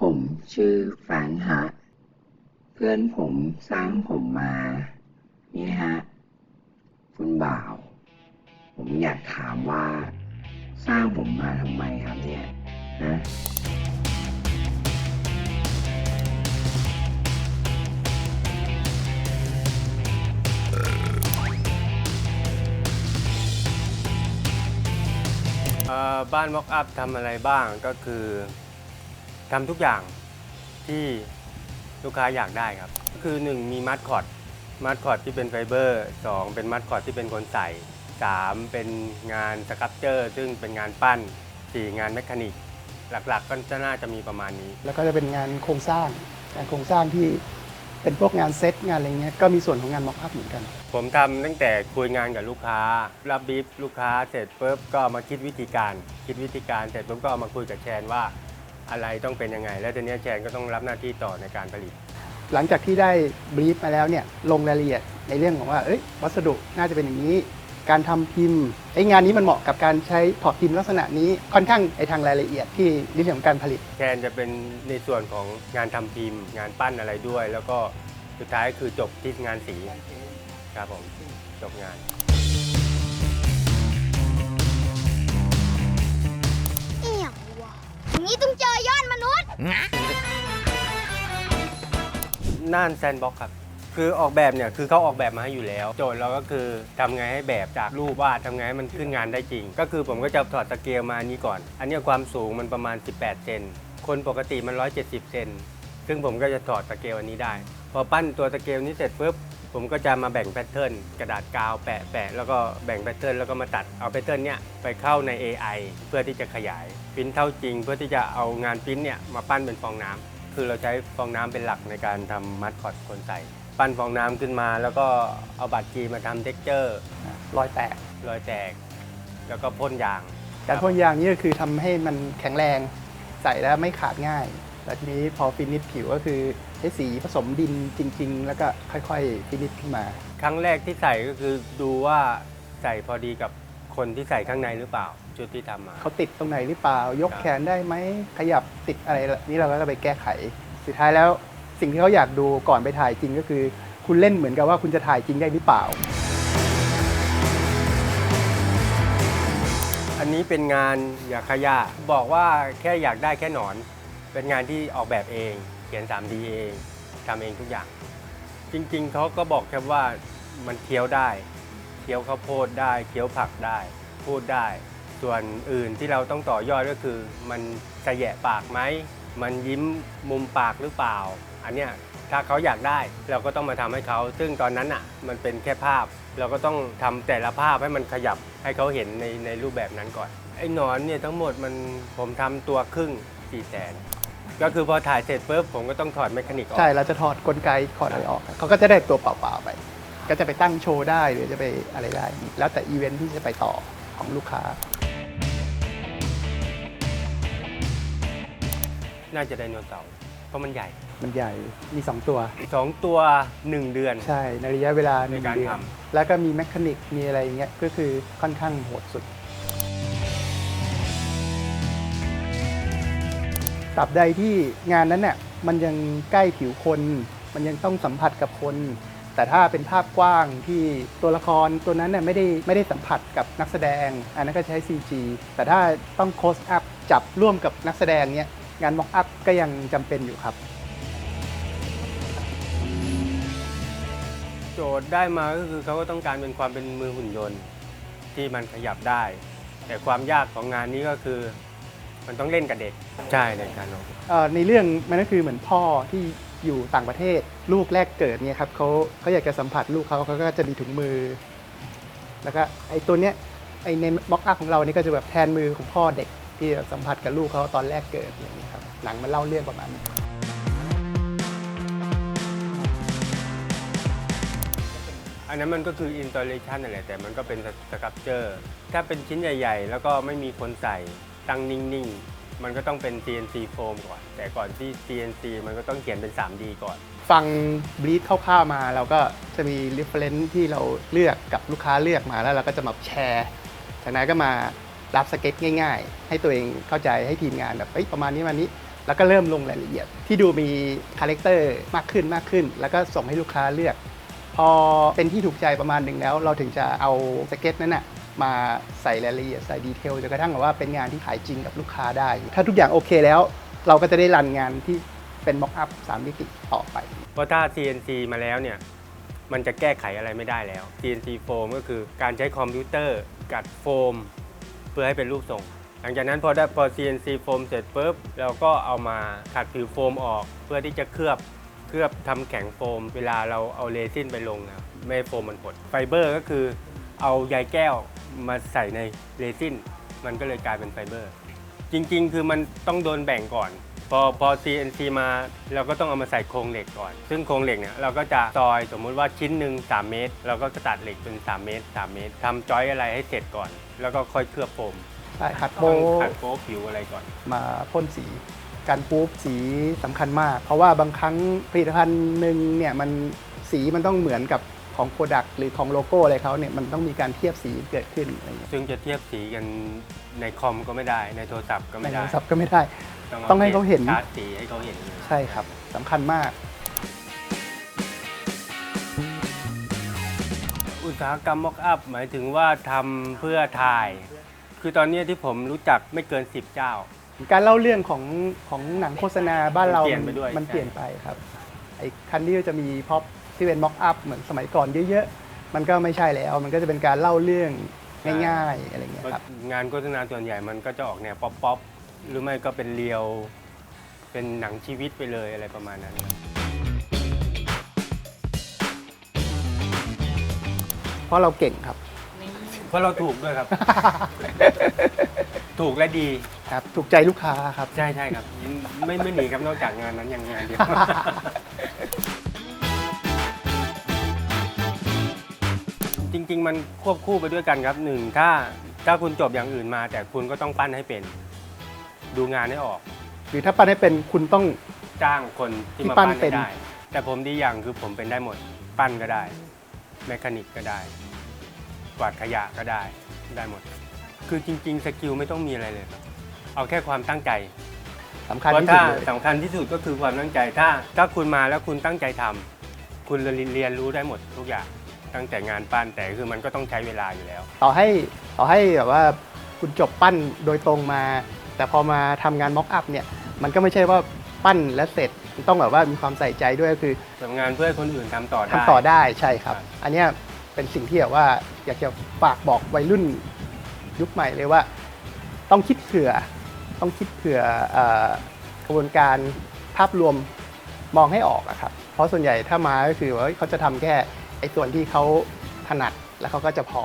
ผมชื่อแฟนฮะ เพื่อนผมสร้างผมมา นี่ฮะ คุณบ่าว ผมอยากถามว่า สร้างผมมาทำไมครับเนี่ยฮะบ้านม็อกอัพทำอะไรบ้างก็คือ ทำทุกอย่างที่ลูกค้าอยากได้ครับ ก็คือ 1 มีมัดคอดมัดคอดที่เป็นไฟเบอร์2เป็นมัดคอดที่เป็นคนใส่ 3 เป็นงานสครับเจอร์ซึ่งเป็นงานปั้น 4 งานแมคานิก หลักๆ ก็จะน่าจะมีประมาณนี้ แล้วก็จะเป็นงานโครงสร้างงานโครงสร้างที่เป็นพวกงานเซตงานอะไรเงี้ยก็มีส่วนของงานม็อกอัพเหมือนกัน ผมทำตั้งแต่คุยงานกับลูกค้า รับบีฟลูกค้าเสร็จปุ๊บก็มาคิดวิธีการ คิดวิธีการเสร็จปุ๊บก็เอามาคุยกับแชนว่า อะไรต้องเป็นยังไง แล้วทีเนี้ยแชนก็ต้องรับหน้าที่ต่อในการผลิต หลังจากที่ได้บรีฟมาแล้วเนี่ยลงรายละเอียดในเรื่องของว่าเอ้ยวัสดุน่าจะเป็นอย่างนี้ การทำพิมพ์ไอ้งานนี้มันเหมาะกับการใช้ถอดพิมพ์ลักษณะนี้ค่อนข้างไอ้ทางรายละเอียดที่ในเรื่องของการผลิตแชนจะเป็นในส่วนของงานทำพิมพ์ งานปั้นอะไรด้วย แล้วก็สุดท้ายคือจบที่งานสีครับผมจบงาน นี้ต้องเจอยอดมนุษย์น่านแซนบ็อกครับ คือออกแบบเนี่ยคือเขาออกแบบมาให้อยู่แล้ว โจทย์เราก็คือทำไงให้แบบจากรูปวาดทำไงให้มันขึ้นงานได้จริง ก็คือผมก็จะถอดสเกลมาอันนี้ก่อน อันเนี้ยความสูงมันประมาณ 18 เซนคนปกติมัน 170 เซนซึ่งผมก็จะถอดสเกลอันนี้ได้ พอปั้นตัวสเกลนี้เสร็จปุ๊บ ผมก็จะมาแบ่งแพทเทิร์นกระดาษกาวแปะแปะแล้วก็แบ่งแพทเทิร์นแล้วก็มาตัดเอาแพทเทิร์นเนี้ยไปเข้าใน AI เพื่อที่จะขยายปริ้นเท่าจริง เพื่อที่จะเอางานปริ้นเนี่ยมาปั้นเป็นฟองน้ำคือเราใช้ฟองน้ำเป็นหลักในการทำมัดคอดคนใส่ปั้นฟองน้ำขึ้นมา แล้วก็เอาบัตรจีมาทำเท็กเจอร์รอยแตกรอยแตก แล้วก็พ่นยาง การพ่นยางนี่ก็คือทำให้มันแข็งแรงใส่แล้วไม่ขาดง่ายแล้วทีนี้พอฟินิชผิวก็คือใช้สีผสมดินจริง ๆ แล้วก็ค่อยๆฟินิชขึ้นมา ครั้งแรกที่ใส่ก็คือดูว่าใส่พอดีกับคนที่ใส่ข้างในหรือเปล่าชุดที่ทำมาเขาติดตรงไหนหรือเปล่า ยกครับแขนได้ไหมขยับติดอะไรนี่เราก็ไปแก้ไข สุดท้ายแล้วสิ่งที่เขาอยากดูก่อนไปถ่ายจริงก็คือ คุณเล่นเหมือนกับว่าคุณจะถ่ายจริงได้หรือเปล่า อันนี้เป็นงานอยากขยะบอกว่าแค่อยากได้แค่หนอน เป็นงานที่ออกแบบเองเขียน 3D เองทำเองทุกอย่าง จริงๆเขาก็บอกแค่ว่ามันเคี้ยวได้เคี้ยวข้าวโพดได้เคี้ยวผักได้ พูดได้ ส่วนอื่นที่เราต้องต่อยอดก็คือ มันจะแยะปากไหมมันยิ้มมุมปากหรือเปล่า อันเนี้ยถ้าเขาอยากได้เราก็ต้องมาทำให้เขา ซึ่งตอนนั้นอะมันเป็นแค่ภาพ เราก็ต้องทำแต่ละภาพให้มันขยับให้เขาเห็นในในรูปแบบนั้นก่อน ไอ้หนอนเนี่ยทั้งหมดมันผมทำตัวครึ่ง4ี่แสน ก็คือพอถ่ายเสร็จปุ๊บผมก็ต้องถอดแมคานิกออก ใช่เราจะถอดกลไกถอดอะไรออก เขาก็จะได้ตัวเปล่าๆไป ก็จะไปตั้งโชว์ได้หรือจะไปอะไรได้ แล้วแต่อีเวนท์ที่จะไปต่อของลูกค้า น่าจะไดโนเสาร์เพราะมันใหญ่มันใหญ่มี 2 ตัว สองตัวหนึ่งเดือน ใช่ในระยะเวลาหนึ่งในการเดือนท แล้วก็มีแมคานิกมีอะไรอย่างเงี้ยก็คือค่อนข้างโหดสุด ตราบใดที่งานนั้นน่ะมันยังใกล้ผิวคน มันยังต้องสัมผัสกับคน แต่ถ้าเป็นภาพกว้างที่ตัวละครตัวนั้นน่ะไม่ได้ไม่ได้สัมผัสกับนักแสดง อันนั้นก็ใช้ CG แต่ถ้าต้องโคสอัพจับร่วมกับนักแสดงเนี้ยงานม็อกอัพก็ยังจำเป็นอยู่ครับ โจทย์ได้มาก็คือเขาก็ต้องการเป็นความเป็นมือหุ่นยนต์ที่มันขยับได้ แต่ความยากของงานนี้ก็คือ มันต้องเล่นกับเด็กใช่ในการลงเอ่อในเรื่องมันก็คือเหมือนพ่อที่อยู่ต่างประเทศ ลูกแรกเกิดเนี่ยครับเขาเขาอยากจะสัมผัสลูกเขาเขาก็จะมีถุงมือ แล้วก็ไอ้ตัวเนี้ยไอ้ในบ็อกอัพของเรานี่ก็จะแบบแทนมือของพ่อเด็กที่สัมผัสกับลูกเขาตอนแรกเกิดอย่างนี้ครับหนังมันเล่าเรื่องประมาณนี้ อันนั้นมันก็คือ installation นั่นแหละแต่มันก็เป็นสครับเจอร์ถ้าเป็นชิ้นใหญ่ ๆ แล้วก็ไม่มีคนใส่ ตั้งนิ่งๆ มันก็ต้องเป็น CNC โฟมก่อน แต่ก่อนที่ CNC มันก็ต้องเขียนเป็น 3D ก่อน ฟังบลีดคร่าวๆมาเราก็จะมี reference ที่เราเลือกกับลูกค้าเลือกมาแล้วเราก็จะมาแชร์จากนั้นก็มารับสเก็ตง่าย ๆ ให้ตัวเองเข้าใจให้ทีมงานแบบเอ้ยประมาณนี้วันนี้ แล้วก็เริ่มลงรายละเอียด ที่ดูมีคาแรคเตอร์มากขึ้นมากขึ้น แล้วก็ส่งให้ลูกค้าเลือก พอเป็นที่ถูกใจประมาณหนึ่งแล้ว เราถึงจะเอาสเก็ตนั้นนะ มาใส่รายละเอียดใส่ดีเทลจนกระทั่งแบบว่าเป็นงานที่ขายจริงกับลูกค้าได้ ถ้าทุกอย่างโอเคแล้ว เราก็จะได้รันงานที่เป็นม็อกอัพสามมิติต่อไป เพราะถ้า CNC มาแล้วเนี่ยมันจะแก้ไขอะไรไม่ได้แล้ว CNC โฟมก็คือการใช้คอมพิวเตอร์กัดโฟม เพื่อให้เป็นรูปทรง หลังจากนั้นพอได้พอ CNC โฟมเสร็จปุ๊บเราก็เอามาขัดผิวโฟมออก เพื่อที่จะเคลือบเคลือบทำแข็งโฟม เวลาเราเอาเรซินไปลงนะครับไม่โฟมมันหดไฟเบอร์ก็คือเอาใยแก้ว มาใส่ในเรซินมันก็เลยกลายเป็นไฟเบอร์ จริงๆ คือมันต้องโดนแบ่งก่อน พอพอ CNC มาเราก็ต้องเอามาใส่โครงเหล็กก่อน ซึ่งโครงเหล็กเนี่ยเราก็จะซอยสมมุติว่าชิ้นหนึ่ง3 เมตร เราก็ตัดเหล็กเป็น 3 เมตร 3 เมตรทำจอยอะไรให้เสร็จก่อน แล้วก็ค่อยเคลือบโฟมใช่ขัดโบต้องขัดโป๊ผิวอะไรก่อน มาพ่นสีการปูฟสีสำคัญมาก เพราะว่าบางครั้งผลิตภัณฑ์หนึ่งเนี่ยมันสีมันต้องเหมือนกับ ของโปรดักต์หรือของโลโก้อะไรเขาเนี่ยมันต้องมีการเทียบสีเกิดขึ้นอะไรอย่างเงี้ยซึ่งจะเทียบสีกันในคอมก็ไม่ได้ ในโทรศัพท์ก็ในไม่โทได้รศัพท์ก็ไม่ได้าต้องให้เขาเห็น ชาร์จสีให้เขาเห็นเลยใช่ครับสำคัญมาก อุตสาหกรรมม็อกอัพหมายถึงว่าทำเพื่อถ่าย คือตอนนี้ที่ผมรู้จักไม่เกิน 10 เจ้า การเล่าเรื่องของของหนังโฆษณาบ้านเรา มันเปลี่ยนไปด้วยมันใช่ เปลี่ยนไปครับไอ้คันที่จะมีพ็อป ที่เป็นม็อกอัพเหมือนสมัยก่อนเยอะๆ มันก็ไม่ใช่แล้ว มันก็จะเป็นการเล่าเรื่องง่ายๆอะไรเงี้ยครับงานโฆษณาส่วนใหญ่มันก็จะออกแนวป๊อปป๊อปหรือไม่ก็เป็นเรียว เป็นหนังชีวิตไปเลยอะไรประมาณนั้นครับเพราะเราเก่งครับ เพราะเราถูกด้วยครับ ถูกและดีครับ ถูกใจลูกค้าครับ ใช่ใช่ครับ ไม่ไม่หนีครับนอกจากงานนั้นยังงานเดียว มันควบคู่ไปด้วยกันครับหนึ่งถ้าถ้าคุณจบอย่างอื่นมา แต่คุณก็ต้องปั้นให้เป็น ดูงานให้ออก หรือถ้าปั้นให้เป็นคุณต้อง จ้างคนที่ที่มาปั้ปั้นนเป็ให้นได้ แต่ผมดีอย่างคือผมเป็นได้หมด ปั้นก็ได้ แมคานิกก็ได้กวาดขยะก็ได้ได้หมด คือจริง ๆ สกิลไม่ต้องมีอะไรเลยครับ เอาแค่ความตั้งใจ สำคัญเพราะที่สุถ้าดเลยสำคัญที่สุดก็คือความตั้งใจถ้า ถ้าคุณมาแล้วคุณตั้งใจทำคุณเรียนรู้ได้หมดทุกอย่าง ตั้งแต่งานปั้นแต่คือมันก็ต้องใช้เวลาอยู่แล้ว ต่อให้ต่อให้แบบว่าคุณจบปั้นโดยตรงมา แต่พอมาทำงานม็อกอัพเนี่ยมันก็ไม่ใช่ว่าปั้นแล้วเสร็จมันต้องแบบว่ามีความใส่ใจด้วยก็คือทำงานเพื่อให้คนอื่นทำต่อได้ทำต่อได้ใช่ครับ ครับ อันเนี้ยเป็นสิ่งที่แบบว่าอยากจะฝากบอกวัยรุ่นยุคใหม่เลยว่า ต้องคิดเผื่อต้องคิดเผื่อเอ่อกระบวนการภาพรวมมองให้ออกอะครับ เพราะส่วนใหญ่ถ้ามาก็คือว่าเฮ้ยเขาจะทำแค่ไอ้ ส่วนที่เขาถนัดแล้วเขาก็จะพอ